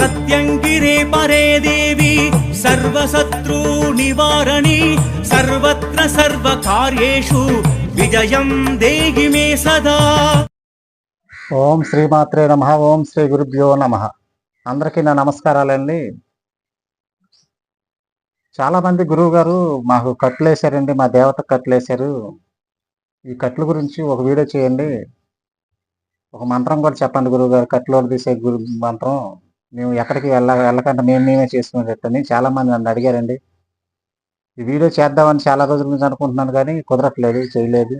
ప్రత్యంగిరే పరే దేవి సర్వశత్రు సర్వత్ర సర్వకార్యేషు విజయం దేహి మే సదా ఓం శ్రీమాత్రే నమ ఓం శ్రీ గురుభ్యో నమ। అందరికీ నా నమస్కారాలండి. చాలా మంది గురువు గారు మాకు కట్లు వేశారండి మా దేవత కట్లు వేశారు. ఈ కట్లు గురించి ఒక వీడియో చేయండి. ఒక మంత్రం కూడా చెప్పండి గురువు గారు కట్లు తీసే గురు మంత్రం. మేము ఎక్కడికి వెళ్ళ వెళ్ళకుండా మేము మేమే చేసుకునేటని చాలా మంది నన్ను అడిగారండి. ఈ వీడియో చేద్దామని చాలా రోజుల నుంచి అనుకుంటున్నాను కానీ కుదరట్లేదు చేయలేదు.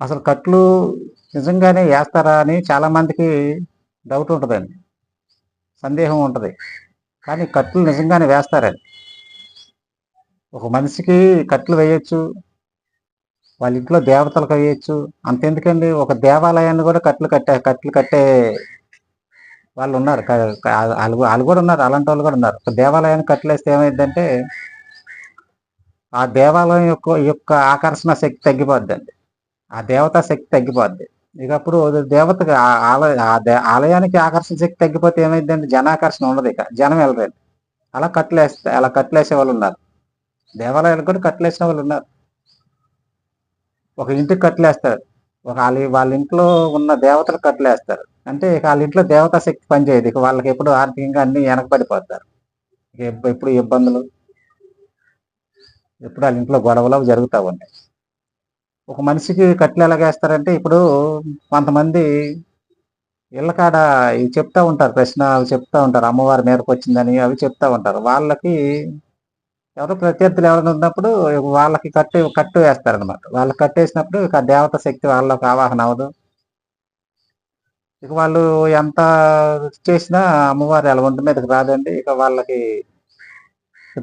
అసలు కట్లు నిజంగానే వేస్తారా అని చాలా మందికి డౌట్ ఉంటుందండి. సందేహం ఉంటుంది. కానీ కట్లు నిజంగానే వేస్తారండి. ఒక మనిషికి కట్లు వేయచ్చు వాళ్ళ ఇంట్లో దేవతలకు వేయచ్చు. అంతెందుకండి? ఒక దేవాలయాన్ని కూడా కట్లు కట్టే కట్లు కట్టే వాళ్ళు ఉన్నారు వాళ్ళు వాళ్ళు కూడా ఉన్నారు. అలాంటి వాళ్ళు కూడా ఉన్నారు. దేవాలయాన్ని కట్టలేస్తే ఏమైందంటే ఆ దేవాలయం యొక్క యొక్క ఆకర్షణ శక్తి తగ్గిపోద్దండి. ఆ దేవతా శక్తి తగ్గిపోద్ది. ఇక అప్పుడు దేవతకి ఆలయ ఆలయానికి ఆకర్షణ శక్తి తగ్గిపోతే ఏమైందండి జనాకర్షణ ఉండదు ఇక. జనం వెళ్ళరండి. అలా కట్లేస్తే అలా కట్లేసే వాళ్ళు ఉన్నారు. దేవాలయాలు కూడా కట్లేసిన వాళ్ళు ఉన్నారు. ఒక ఇంటికి కట్లేస్తారు ఒక వాళ్ళ వాళ్ళ ఇంట్లో ఉన్న దేవతలు కట్లేస్తారు అంటే వాళ్ళ ఇంట్లో దేవతా శక్తి పనిచేయదు ఇక వాళ్ళకి ఎప్పుడు ఆర్థికంగా అన్ని వెనకబడిపోతారు. ఎప్పుడు ఇబ్బందులు ఎప్పుడు వాళ్ళ ఇంట్లో గొడవలు అవి జరుగుతూ ఉంటాయి ఒక మనిషికి కట్లు ఎలాగేస్తారంటే ఇప్పుడు కొంతమంది ఇళ్ళ కాడ ఇవి చెప్తా ఉంటారు. ప్రశ్న అవి చెప్తా ఉంటారు. అమ్మవారి మీదకి వచ్చిందని అవి చెప్తా ఉంటారు. వాళ్ళకి ఎవరో ప్రత్యర్థులు ఎవరైనా ఉన్నప్పుడు వాళ్ళకి కట్టు కట్టు వేస్తారనమాట వాళ్ళకి కట్టేసినప్పుడు ఇక దేవత శక్తి వాళ్ళకి ఆవాహన అవ్వదు. ఇక వాళ్ళు ఎంత చేసినా అమ్మవారి ఎలవంటి మీదకి రాదండి. ఇక వాళ్ళకి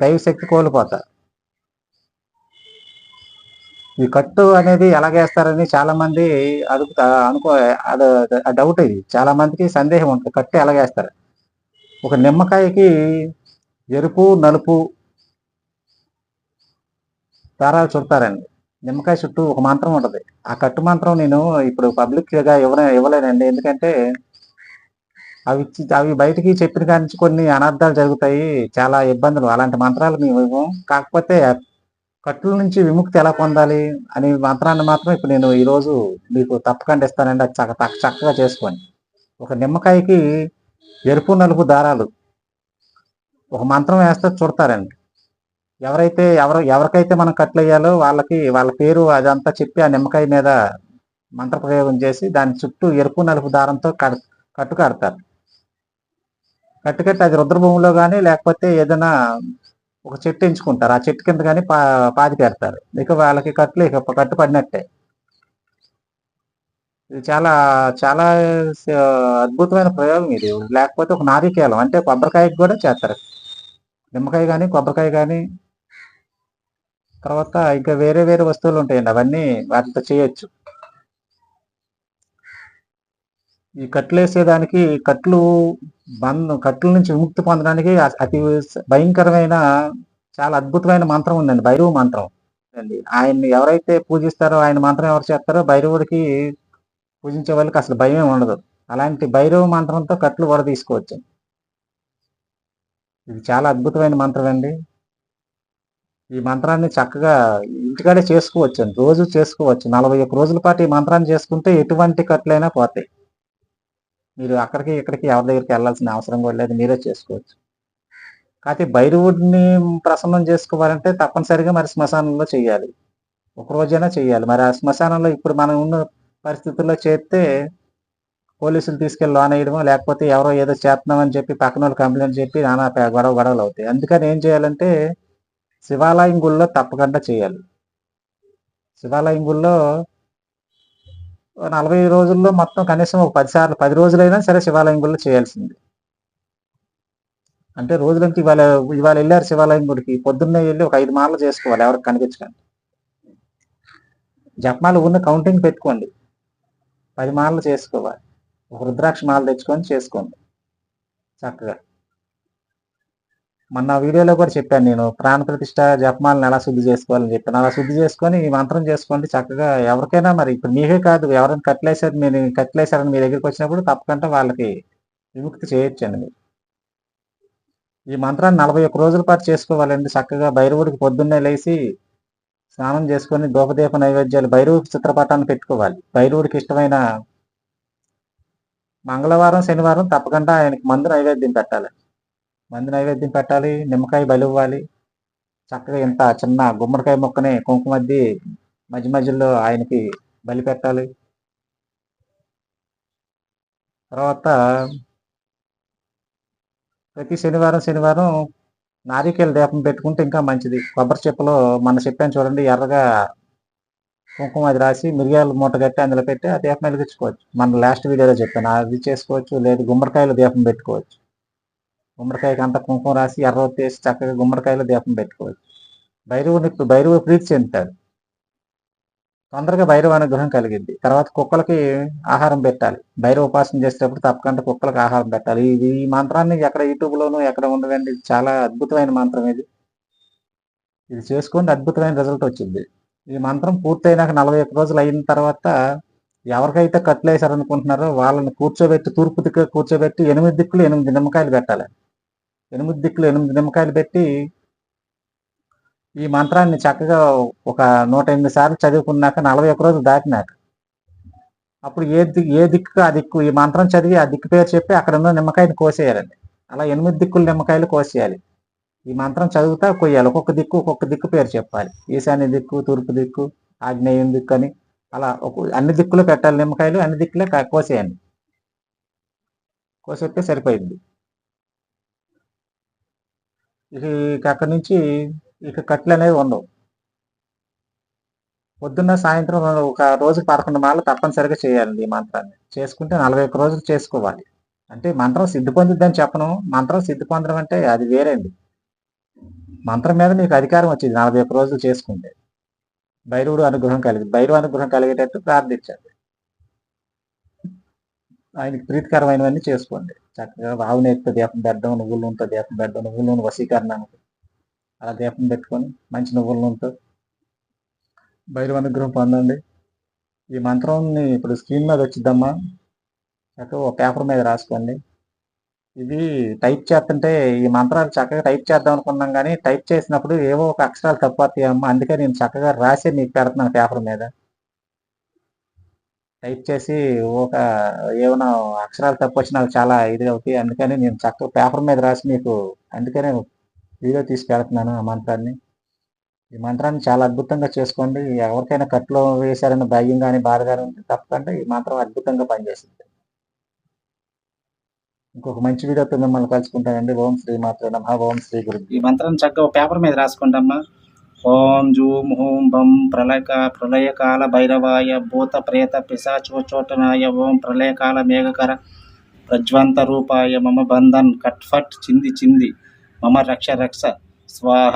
దైవశక్తి కోల్పోతారు ఈ కట్టు అనేది ఎలాగేస్తారని చాలా మంది అడుగుతా అనుకో అది డౌట్ ఇది. చాలా మందికి సందేహం ఉంటుంది. కట్టు ఎలాగేస్తారు ఒక నిమ్మకాయకి ఎరుపు నలుపు దారాలు చుడతారండి. నిమ్మకాయ చుట్టూ ఒక మంత్రం ఉంటుంది. ఆ కట్టు మంత్రం నేను ఇప్పుడు పబ్లిక్గా ఇవ్వలే ఇవ్వలేనండి ఎందుకంటే అవి ఇచ్చి- అవి బయటికి చెప్పిన కాడి నుంచి కొన్ని అనర్థాలు జరుగుతాయి. చాలా ఇబ్బందులు. అలాంటి మంత్రాలు మేము ఇవ్వం కాకపోతే కట్టుల నుంచి విముక్తి ఎలా పొందాలి అనే మంత్రాన్ని మాత్రం ఇప్పుడు నేను ఈరోజు మీకు తప్పకుండా ఇస్తానండి. అది చక్క చక్క- చక్కగా చేసుకోండి. ఒక నిమ్మకాయకి ఎరుపు నలుపు దారాలు ఒక మంత్రం వేస్తే చుడతారండి. ఎవరైతే ఎవరు ఎవరికైతే మనం కట్లు వేయాలో వాళ్ళకి వాళ్ళ పేరు అదంతా చెప్పి ఆ నిమ్మకాయ మీద మంత్రప్రయోగం చేసి దాని చుట్టూ ఎరుపు నలుపు దారంతో కట్టు కడతారు కట్టు కట్టి అది రుద్రభూమిలో కానీ లేకపోతే ఏదైనా ఒక చెట్టు ఎంచుకుంటారు. ఆ చెట్టు కింద కానీ పా పాతి పెడతారు. ఇక వాళ్ళకి కట్లు ఇక కట్టు పడినట్టే. ఇది చాలా చాలా అద్భుతమైన ప్రయోగం ఇది. లేకపోతే ఒక నారికేలం అంటే కొబ్బరికాయకి కూడా చేస్తారు. నిమ్మకాయ కానీ కొబ్బరికాయ కానీ తర్వాత ఇంకా వేరే వేరే వస్తువులు ఉంటాయండి. అవన్నీ వాటితో చేయొచ్చు. ఈ కట్లు వేసేదానికి కట్లు బంధ కట్ల నుంచి విముక్తి పొందడానికి అతి భయంకరమైన చాలా అద్భుతమైన మంత్రం ఉందండి. భైరవ మంత్రం అండి. ఆయన్ని ఎవరైతే పూజిస్తారో ఆయన మంత్రం ఎవరు చేస్తారో భైరవుడికి పూజించే వాళ్ళకి అసలు భయమే ఉండదు. అలాంటి భైరవ మంత్రంతో కట్లు వడ తీసుకోవచ్చు. ఇది చాలా అద్భుతమైన మంత్రం అండి. ఈ మంత్రాన్ని చక్కగా ఇంటికాడే చేసుకోవచ్చు అండి. రోజు చేసుకోవచ్చు. నలభై ఒక్క రోజుల పాటు ఈ మంత్రాన్ని చేసుకుంటే ఎటువంటి కట్లైనా పోతాయి. మీరు అక్కడికి ఇక్కడికి ఎవరి దగ్గరికి వెళ్ళాల్సిన అవసరం కూడా లేదు. మీరే చేసుకోవచ్చు. కాకపోతే భైరవుడిని ప్రసన్నం చేసుకోవాలంటే తప్పనిసరిగా మరి శ్మశానంలో చేయాలి. ఒక రోజైనా చేయాలి. మరి ఆ శ్మశానంలో ఇప్పుడు మనం ఉన్న పరిస్థితుల్లో చేస్తే పోలీసులు తీసుకెళ్ళి లోన్ వేయడమో లేకపోతే ఎవరో ఏదో చేస్తున్నామని చెప్పి పక్కన వాళ్ళు కంప్లైంట్ చెప్పి నానా పే- గొడవ గొడవలు అవుతాయి. అందుకని ఏం చేయాలంటే శివాలయం గుళ్ళో తప్పకుండా చేయాలి. శివాలయం గుళ్ళో నలభై రోజుల్లో మొత్తం కనీసం ఒక పది సార్లు పది రోజులైనా సరే శివాలయం గుళ్ళో చేయాల్సింది. అంటే రోజులంటే ఇవాళ ఇవాళ వెళ్ళారు శివాలయం గుడికి పొద్దున్నే వెళ్ళి ఒక ఐదు మార్లు చేసుకోవాలి ఎవరికి కనిపించకండి జపమాలు ఉన్న కౌంటింగ్ పెట్టుకోండి. పది మార్లు చేసుకోవాలి. ఒక రుద్రాక్ష మాల తెచ్చుకొని చేసుకోండి. చక్కగా. మొన్న వీడియోలో కూడా చెప్పాను నేను ప్రాణ ప్రతిష్ట జపమాలను ఎలా శుద్ధి చేసుకోవాలని చెప్పాను అలా శుద్ధి చేసుకొని ఈ మంత్రం చేసుకోండి చక్కగా. ఎవరికైనా మరి ఇప్పుడు మీకే కాదు ఎవరైనా కట్లేసారు మీరు కట్లేసారని మీ దగ్గరికి వచ్చినప్పుడు తప్పకుండా వాళ్ళకి విముక్తి చేయొచ్చండి మీరు. ఈ మంత్రాన్ని నలభై ఒక్క రోజుల పాటు చేసుకోవాలండి చక్కగా. భైరవుడికి పొద్దున్నే లేచి స్నానం చేసుకొని దూపదీప నైవేద్యాలు భైరవుడికి చిత్రపటాన్ని పెట్టుకోవాలి. భైరవుడికి ఇష్టమైన మంగళవారం శనివారం తప్పకుండా ఆయనకి మందు నైవేద్యం పెట్టాలి మందు నైవేద్యం పెట్టాలి నిమ్మకాయ బలి ఇవ్వాలి చక్కగా ఇంత చిన్న గుమ్మడికాయ మొక్కని కుంకుమద్ది మధ్య మధ్యలో ఆయనకి బలి పెట్టాలి. తర్వాత ప్రతి శనివారం శనివారం నారికేల దీపం పెట్టుకుంటే ఇంకా మంచిది. కొబ్బరి చెప్పులో మన చెప్పాను చూడండి ఎర్రగా కుంకుమ అది రాసి మిరియాలు మూట కట్టి అందులో పెట్టి ఆ దీపం వెలిగించుకోవచ్చు. మన లాస్ట్ వీడియోలో చెప్పాను అది చేసుకోవచ్చు లేదు గుమ్మడికాయలు దీపం పెట్టుకోవచ్చు. గుమ్మడికాయకి అంత కుంకుమ రాసి ఎర్ర ఒత్తి వేసి చక్కగా గుమ్మడికాయలు దీపం పెట్టుకోవచ్చు. భైరవుని భైరవ ప్రీతి చెందుతాడు. తొందరగా భైరవ అనుగ్రహం కలిగింది. తర్వాత కుక్కలకి ఆహారం పెట్టాలి. భైరవ ఉపాసన చేసేటప్పుడు తప్పకుండా కుక్కలకు ఆహారం పెట్టాలి. ఇది ఈ మంత్రాన్ని ఎక్కడ యూట్యూబ్లోనూ ఎక్కడ ఉండదండి. ఇది చాలా అద్భుతమైన మంత్రం ఇది. ఇది చేసుకుంటే అద్భుతమైన రిజల్ట్ వచ్చింది. ఈ మంత్రం పూర్తయినాక నలభై ఒక్క రోజులు అయిన తర్వాత ఎవరికైతే కట్లేశారనుకుంటున్నారో వాళ్ళని కూర్చోబెట్టి తూర్పు దిక్కు కూర్చోబెట్టి ఎనిమిది దిక్కులు ఎనిమిది నిమ్మకాయలు పెట్టాలి. ఎనిమిది దిక్కులు ఎనిమిది నిమ్మకాయలు పెట్టి ఈ మంత్రాన్ని చక్కగా ఒక నూట ఎనిమిది సార్లు చదువుకున్నాక నలభై ఒక్క రోజులు దాటినాక. అప్పుడు ఏ దిక్కు ఏ దిక్కు ఆ దిక్కు ఈ మంత్రం చదివి ఆ దిక్కు పేరు చెప్పి అక్కడ ఉన్న నిమ్మకాయని కోసేయాలండి. అలా ఎనిమిది దిక్కుల నిమ్మకాయలు కోసేయాలి. ఈ మంత్రం చదువుతా కొయ్యాలి. ఒక్కొక్క దిక్కు ఒక్కొక్క దిక్కు పేరు చెప్పాలి. ఈశాన్య దిక్కు తూర్పు దిక్కు ఆగ్నేయం దిక్కు అని. అలా ఒక అన్ని దిక్కులు పెట్టాలి నిమ్మకాయలు అన్ని దిక్కులే కోసేయండి. కోసేస్తే సరిపోయింది. ఇక అక్కడి నుంచి ఇక కట్లు అనేవి ఉండవు. పొద్దున్న సాయంత్రం ఒక రోజు పదకొండు మాలు తప్పనిసరిగా చేయాలి ఈ మంత్రాన్ని. చేసుకుంటే నలభై ఒక్క రోజులు చేసుకోవాలి. అంటే మంత్రం సిద్ధి పొందుద్దని చెప్పను. మంత్రం సిద్ధి పొందడం అంటే అది వేరేండి. మంత్రం మీద మీకు అధికారం వచ్చింది నలభై ఒక్క రోజులు చేసుకుంటే. భైరవుడు అనుగ్రహం కలిగి భైరవ అనుగ్రహం కలిగేటట్టు ప్రార్థించండి. ఆయనకి ప్రీతికరమైనవన్నీ చేసుకోండి. చక్కగా రావు నేతితో దీపం పెట్టడం నువ్వుల నూనెతో దీపం పెట్టడం నువ్వుల నూనె వశీకరణానికి. అలా దీపం పెట్టుకొని మంచి నువ్వుల నూనెతో భైరవ అనుగ్రహం పొందండి. ఈ మంత్రాన్ని ఇప్పుడు స్క్రీన్ మీద వచ్చిద్దమ్మా. చక్కగా ఒక పేపర్ మీద రాసుకోండి. ఇది టైప్ చేస్తుంటే ఈ మంత్రాలు చక్కగా టైప్ చేద్దాం అనుకున్నాం కానీ టైప్ చేసినప్పుడు ఏవో ఒక అక్షరాలు తప్పతాయమ్మా అందుకే నేను చక్కగా రాసి మీకు పెడుతున్నాను పేపర్ మీద. టైప్ చేసి ఒక ఏమైనా అక్షరాలు తప్పు వచ్చి చాలా ఇది అవుతాయి. అందుకని నేను చక్కగా పేపర్ మీద రాసి మీకు అందుకనే వీడియో తీసి పెడుతున్నాను ఆ మంత్రాన్ని. ఈ మంత్రాన్ని చాలా అద్భుతంగా చేసుకోండి. ఎవరికైనా కట్లో వేశారన్న భయం కానీ బాధ కానీ ఉంటే తప్పకుండా ఈ మంత్రం అద్భుతంగా పనిచేస్తుంది. ఇంకొక మంచి వీడియోతో మిమ్మల్ని కలుసుకుంటానండి. ఓం శ్రీ మాత్రం ఓం శ్రీ గురు ఈ మంత్రం చక్కగా పేపర్ మీద రాసుకోండి అమ్మా ఓం జూం హూం బం ప్రళయక ప్రళయకాల భైరవాయ భూత ప్రేత పిశాచోచోటనాయ ఓం ప్రళయకాల మేఘకర ప్రజ్వంత రూపాయ మమ బంధన్ కట్ఫట్ చింది చింది మమ రక్ష రక్ష స్వాహ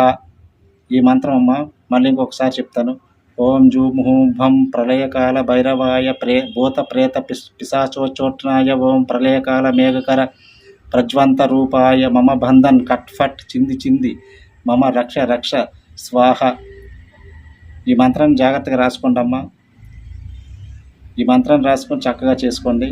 ఈ మంత్రం అమ్మ మళ్ళీ ఇంకొకసారి చెప్తాను. ఓం జూం హూం భం ప్రళయకాల భైరవాయ ప్రే భూత ప్రేత పిస్ పిశాచోచోటనాయ ఓం ప్రళయకాల మేఘకర ప్రజ్వంత రూపాయ మమ బంధన్ కట్ఫట్ చింది చింది మమ రక్ష రక్ష స్వాహ. ఈ మంత్రం జాగ్రత్తగా రాసుకోండి అమ్మా ఈ మంత్రం రాసుకొని చక్కగా చేసుకోండి.